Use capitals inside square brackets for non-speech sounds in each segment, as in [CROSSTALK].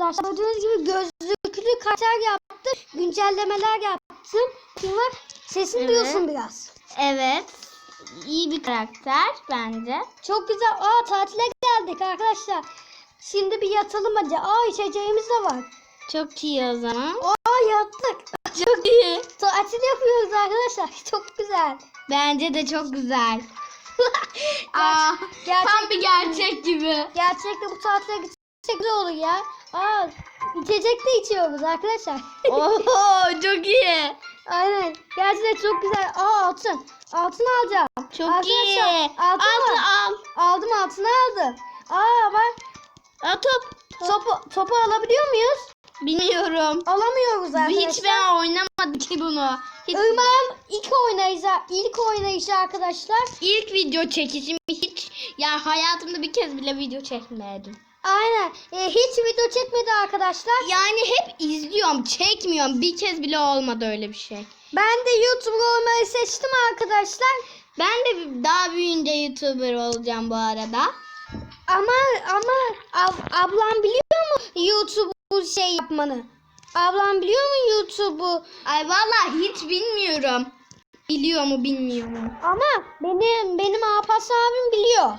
arkadaşlar gördüğünüz gibi gözlüklü karakter yaptım. Güncellemeler yaptım. Bunlar sesini Evet. duyuyorsun biraz. Evet. İyi bir karakter bence. Çok güzel. Aa tatile geldik arkadaşlar. Şimdi bir yatalım hadi. Aa içeceğimiz de var. Çok iyi o zaman. Aa yattık. Çok iyi. Tatil yapıyoruz arkadaşlar. [LAUGHS] Çok güzel. Bence de çok güzel. [LAUGHS] Aa, gerçek- tam bir gerçek gibi. Gerçekten bu tatile gitsek güzel olur ya. Aa içecek de içiyoruz arkadaşlar. [LAUGHS] Oho çok iyi. Aynen. Gerçekten çok güzel. Aa altın. Altın alacağım. Çok Arkadaşlar, iyi. Altın, Altın al. al. Aldım altını aldım. Aa bak Aa, top. topu, topu alabiliyor muyuz? Bilmiyorum. Alamıyoruz arkadaşlar. Hiç ben oynamadım ki bunu. Hiç, Irmak'ın ilk oynayışı, ilk oynayışı arkadaşlar. ilk video çekişim hiç ya hayatımda bir kez bile video çekmedim. Aynen. Ee, hiç video çekmedi arkadaşlar. Yani hep izliyorum, çekmiyorum. Bir kez bile olmadı öyle bir şey. Ben de YouTuber olmayı seçtim arkadaşlar. Ben de daha büyüyünce YouTuber olacağım bu arada. Ama ama ab- ablam biliyor mu YouTube'u şey yapmanı? Ablam biliyor mu YouTube'u? Ay vallahi hiç bilmiyorum. Biliyor mu bilmiyorum. Ama benim benim Apas abim biliyor.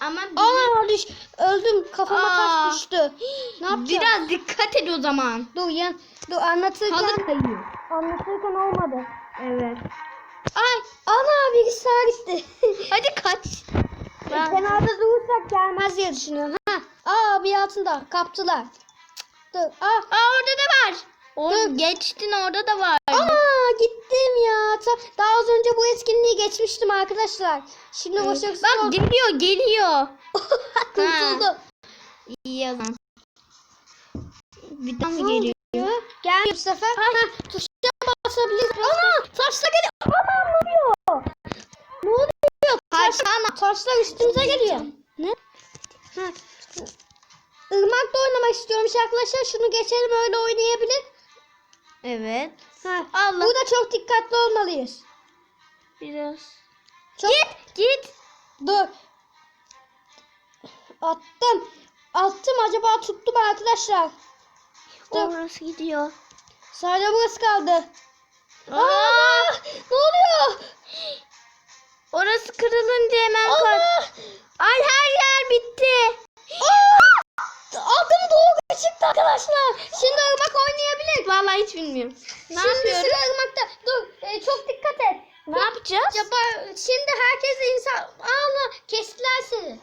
Ama bil- Aa düş öldüm kafama Aa. taş düştü. [GASPS] Ne yapacağım? biraz dikkat et o zaman. Dur yan dur anlatırken Halı kayıyor. anlatırken olmadı. Evet. Ay ana bilgisayar gitti. [LAUGHS] Hadi kaç. Ben- Kenarda durursak gelmez diye düşünüyorum. Ha. Aa bir altında kaptılar. Dur. Aa. Aa orada da var. O Dur. geçtin orada da var. Gittim ya. Daha az önce bu etkinliği geçmiştim arkadaşlar. Şimdi boşa Bak geliyor geliyor. [LAUGHS] kurtuldum. İyi o zaman. Bir daha mı geliyor? Gel bu sefer. Ha, tuşa basabiliriz. Ana taşla geliyor. Ana ne oluyor? Ne oluyor? Taş, Hakan taşlar üstümüze geliyor. Ne? Ha. Irmak'la oynamak istiyormuş arkadaşlar. Şunu geçelim öyle oynayabilir. Evet. Ha. Allah. Burada çok dikkatli olmalıyız. Biraz. Çok... Git git. Dur. Attım. Attım acaba tuttu mu arkadaşlar? Dur. Orası gidiyor. Sadece burası kaldı. Aa! Aa, ne oluyor? Orası kırılınca hemen kaç. Ay her yer bitti. Aa! Adım doğru çıktı arkadaşlar. Şimdi ırmak oynayabilir. Vallahi hiç bilmiyorum. Ne Şimdi yapıyoruz? ırmakta. Dur e, çok dikkat et. Ne yapacağız? Acaba şimdi herkes insan... Allah kestiler seni.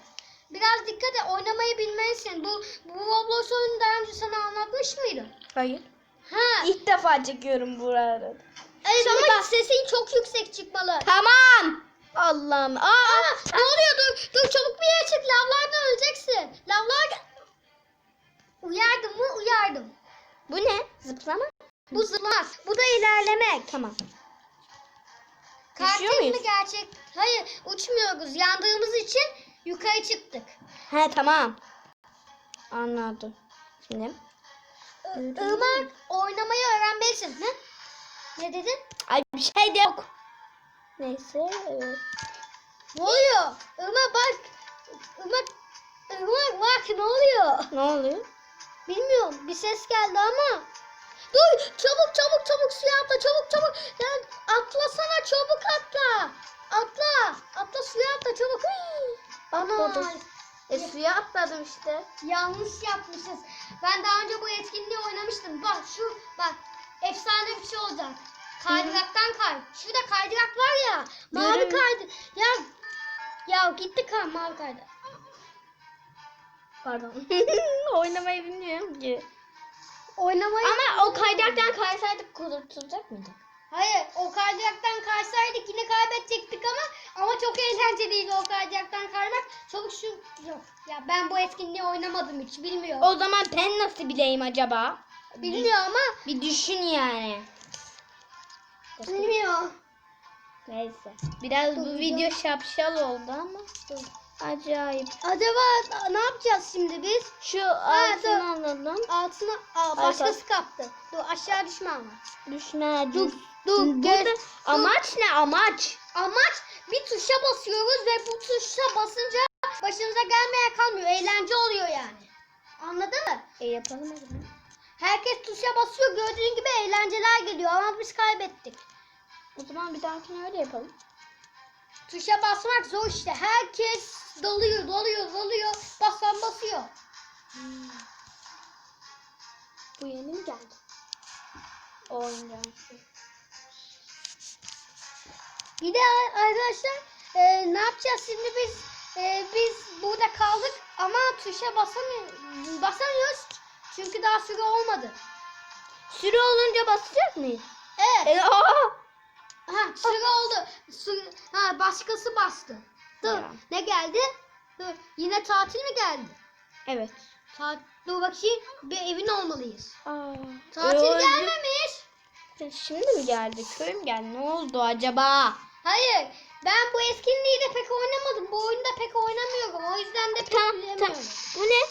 Biraz dikkat et oynamayı bilmelisin. Bu, bu Roblox oyunu daha önce sana anlatmış mıydım? Hayır. Ha. İlk defa çekiyorum burada. Evet ama sesin çok yüksek çıkmalı. Tamam. Allah'ım. Aa, Aa, ne oluyor? Dur, dur çabuk bir yere çık. Lavlardan öleceksin. Lavlar Uyardım mı? Uyardım. bu ne? Zıplama. Bu zıplamaz. Bu da ilerlemek. Tamam. Düşüyor mi muyuz? gerçek? Hayır uçmuyoruz. Yandığımız için yukarı çıktık. He tamam. Anladım. Şimdi. I- Irmak oynamayı öğrenmelisin. Ne? Ne dedin? Ay bir şey de yok. Neyse. Evet. Ne oluyor? Irmak bak. Irmak. Irmak bak ne oluyor? Ne oluyor? Bilmiyorum. Bir ses geldi ama. Dur çabuk çabuk çabuk suya atla çabuk çabuk. Ya atlasana çabuk atla. Atla. Atla suya atla çabuk. Hii. Atladım. E suya atladım işte. Yanlış yapmışız. Ben daha önce bu etkinliği oynamıştım. Bak şu bak. Efsane bir şey olacak. Kaydıraktan kay. Şurada kaydırak var ya. Mavi Görün. kaydı. Ya ya gitti kay mavi kaydı. Pardon. [LAUGHS] Oynamayı bilmiyorum ki. Oynamayı Ama o kaydıraktan kaysaydık kurtulacak mıydık? Hayır, o kaydıraktan kaysaydık yine kaybedecektik ama ama çok eğlenceliydi o kaydıraktan kaymak. Çabuk şu yok. Ya ben bu etkinliği oynamadım hiç bilmiyorum. O zaman ben nasıl bileyim acaba? Bilmiyor ama Bir düşün yani. bilmiyor. Neyse. Biraz bu video şapşal oldu ama acayip. Acaba ne yapacağız şimdi biz? Şu altını alalım. Altına aa, başkası kaptı. Dur aşağı düşme ama. Düşme Dur. Dur gel. amaç ne amaç? Amaç bir tuşa basıyoruz ve bu tuşa basınca başımıza gelmeye kalmıyor. Eğlence oluyor yani. Anladın mı? E yapalım o zaman. Herkes tuşa basıyor. Gördüğün gibi eğlenceler geliyor ama biz kaybettik. O zaman bir dahakine öyle yapalım. Tuşa basmak zor işte. Herkes dalıyor, dalıyor, dalıyor. Basan basıyor. Bu yeni mi geldi? O oyuncağın. Bir de arkadaşlar e, ne yapacağız şimdi biz e, biz burada kaldık ama tuşa basamıyoruz, basamıyoruz çünkü daha süre olmadı. Süre olunca basacak mıyız? Evet. E, aa! Ha süre oldu. Süre, ha başkası bastı. Dur. Ya. Ne geldi? Dur. Yine tatil mi geldi? Evet. Ta dur bakayım. Bir evin olmalıyız. Aa. Tatil E, o- gelmemiş. Şimdi mi geldi? Köy mü geldi? Ne oldu acaba? Hayır. Ben bu etkinliği de pek oynamadım. Bu oyunu da pek oynamıyorum. O yüzden de pek Tamam bilemiyorum. tamam. Bu ne?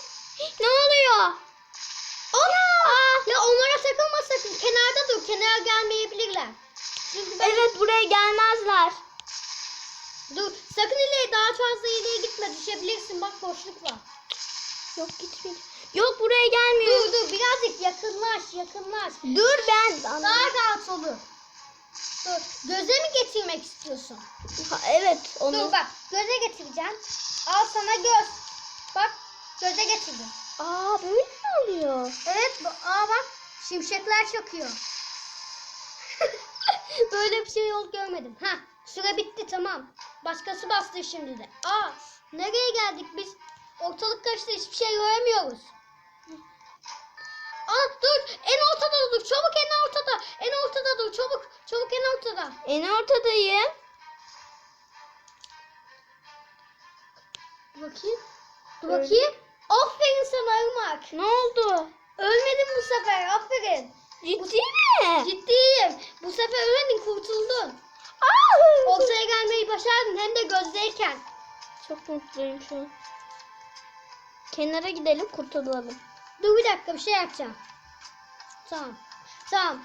Ne oluyor? Ana! Ya onlara takılma sakın. Kenarda dur. Kenara gelmeyebilirler. Evet buraya gelmezler. Dur. Sakın ileri daha fazla ileriye gitme. Düşebilirsin. Bak boşluk var. Yok gitmeyecek. Yok buraya gelmiyor. Dur dur. Birazcık yakınlaş. Yakınlaş. Dur ben. Daha rahat olur. Dur. Göze mi getirmek istiyorsun? Ha, evet onu. Dur bak. Göze getireceğim. Al sana göz. Bak. Göze getirdim. Aa böyle mi oluyor? Evet. Bu, aa bak. Şimşekler çakıyor. [LAUGHS] Böyle bir şey yol görmedim. Ha, süre bitti tamam. Başkası bastı şimdi de. Aa, nereye geldik biz? Ortalık karıştı hiçbir şey göremiyoruz. Aa dur en ortada dur çabuk en ortada en ortada dur çabuk çabuk en ortada. En ortadayım. Bakayım. Dur bakayım. Aferin sana Irmak. Ne oldu? Ölmedin bu sefer aferin. Ciddi mi? Ciddiyim. Bu sefer ölmedin kurtuldun. Aa! Ortaya gelmeyi başardın hem de gözdeyken. Çok mutluyum şu an. Kenara gidelim kurtulalım. Dur bir dakika bir şey yapacağım. Tamam. Tamam.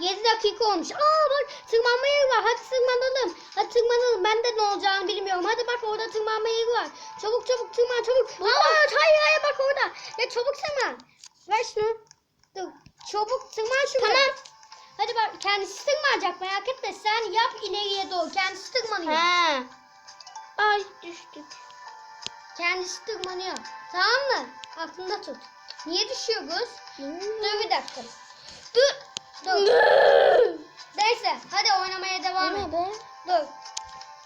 7 dakika olmuş. Aa bak tırmanma yeri var. Hadi tırmanalım. Hadi tırmanalım. Ben de ne olacağını bilmiyorum. Hadi bak orada tırmanma yeri var. Çabuk çabuk tırman çabuk. Aa hayır hayır bak orada. Ya çabuk tırman. Ver şunu. Çabuk tırman şuraya. Tamam. Hadi bak kendisi tırmanacak merak etme. Sen yap ileriye doğru. Kendisi tırmanıyor. He. Ay düştük. Kendisi tırmanıyor. Tamam mı? Aklında tut. Niye düşüyoruz? Dur bir dakika. Dur. Dur. Neyse hadi oynamaya devam O et. be? Dur.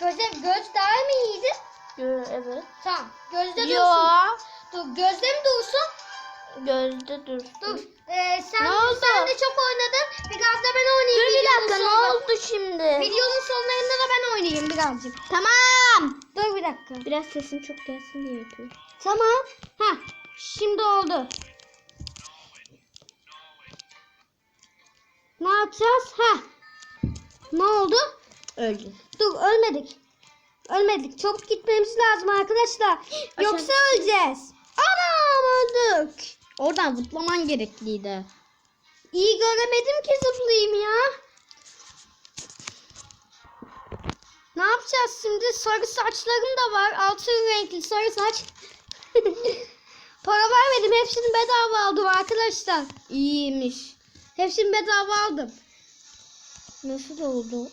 Göze, göz daha mı iyiydi? Yo, evet. Tamam. Gözde Yo. dursun. Dur gözde mi dursun? Gözde dur. Dur. Ee, sen, Ne oldu? sen de çok oynadın. Biraz da ben oynayayım. Dur bir dakika ne oldu şimdi? Videonun sonlarında da ben oynayayım birazcık. Tamam. Dur bir dakika. Biraz sesin çok gelsin diye yapıyorum. Tamam. Ha. Şimdi oldu. Ne yapacağız? Ha. Ne oldu? Öldüm. Dur ölmedik. Ölmedik. Çabuk gitmemiz lazım arkadaşlar. Yoksa öleceğiz. Anam öldük. Oradan zıplaman gerekliydi. İyi göremedim ki zıplayayım ya. Ne yapacağız şimdi? Sarı saçlarım da var. Altın renkli sarı saç. [LAUGHS] Para vermedim. Hepsini bedava aldım arkadaşlar. İyiymiş. Hepsini bedava aldım. Nasıl oldu?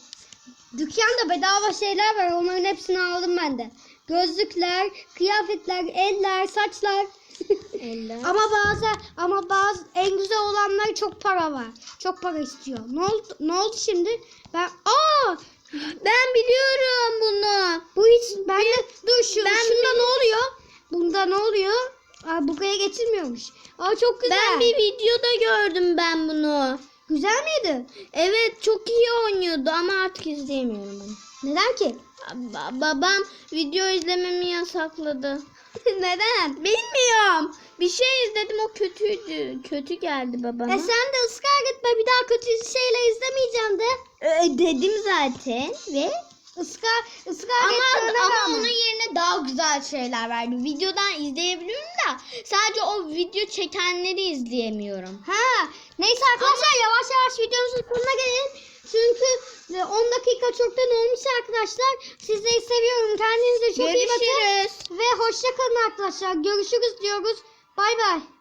Dükkanda bedava şeyler var. Onların hepsini aldım ben de. Gözlükler, kıyafetler, eller, saçlar. Eller. ama bazı ama bazı en güzel olanlar çok para var. Çok para istiyor. Ne oldu? Ne oldu şimdi? Ben aa Ben biliyorum bunu. bu hiç ben de dur şu ben şunda ne oluyor? Bunda ne oluyor? Aa buraya getirmiyormuş. Aa çok güzel. Ben bir videoda gördüm ben bunu. Güzel miydi? Evet çok iyi oynuyordu ama artık izleyemiyorum onu. Neden ki? Ba- babam video izlememi yasakladı. [LAUGHS] Neden? Bilmiyorum. Bir şey izledim o kötüydü. Kötü geldi babama. E sen de ısrar etme bir daha kötü şeyler izlemeyeceğim de. Ö- dedim zaten ve Israr ama ama onun yerine daha güzel şeyler verdi. Videodan izleyebiliyorum da sadece o video çekenleri izleyemiyorum. Ha, neyse arkadaşlar yavaş yavaş videomuzun sonuna gelelim. Çünkü e, 10 dakika çoktan olmuş arkadaşlar. Sizleri seviyorum. Kendinize çok iyi bakın. Görüşürüz. Ve hoşça kalın arkadaşlar. Görüşürüz diyoruz. Bay bay.